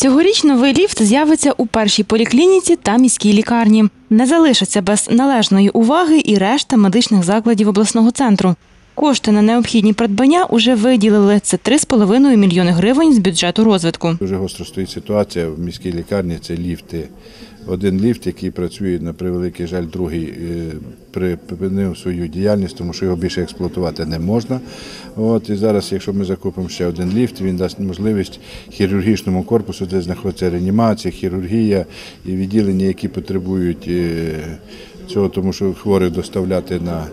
Цьогоріч новий ліфт з'явиться у першій поліклініці та міській лікарні. Не залишиться без належної уваги і решта медичних закладів обласного центру. Кошти на необхідні придбання уже виділили. Це 3,5 мільйони гривень з бюджету розвитку. Дуже гостро стоїть ситуація в міській лікарні. Це ліфти. Один ліфт, який працює на превеликий жаль, другий е, припинив свою діяльність, тому що його більше експлуатувати не можна. От і зараз, якщо ми закупимо ще один ліфт, він дасть можливість хірургічному корпусу, де знаходиться реанімація, хірургія і відділення, які потребують е, цього, тому що хворих доставляти на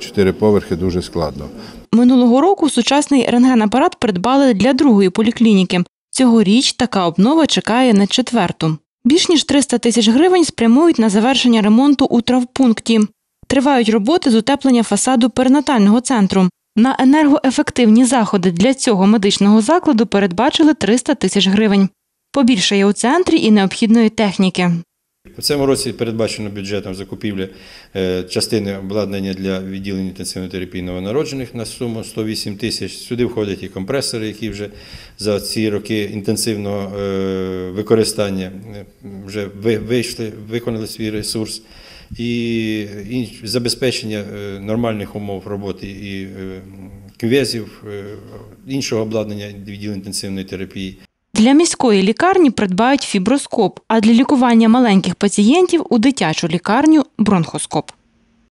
чотири поверхи дуже складно. Минулого року сучасний рентгенапарат придбали для другої поліклініки. Цьогоріч така обнова чекає на четверту. Більш ніж 300 тисяч гривень спрямують на завершення ремонту у травпункті. Тривають роботи з утеплення фасаду перинатального центру. На енергоефективні заходи для цього медичного закладу передбачили 300 тисяч гривень. Побільшає у центрі і необхідної техніки. У цьому році передбачено бюджетом закупівля е, частини обладнання для відділення інтенсивної терапії новонароджених на суму 108 тисяч. Сюди входять і компресори, які вже за ці роки інтенсивного е, використання е, вже вийшли, виконали свій ресурс. І забезпечення нормальних умов роботи і квезів, іншого обладнання відділу інтенсивної терапії. Для міської лікарні придбають фіброскоп, а для лікування маленьких пацієнтів у дитячу лікарню бронхоскоп.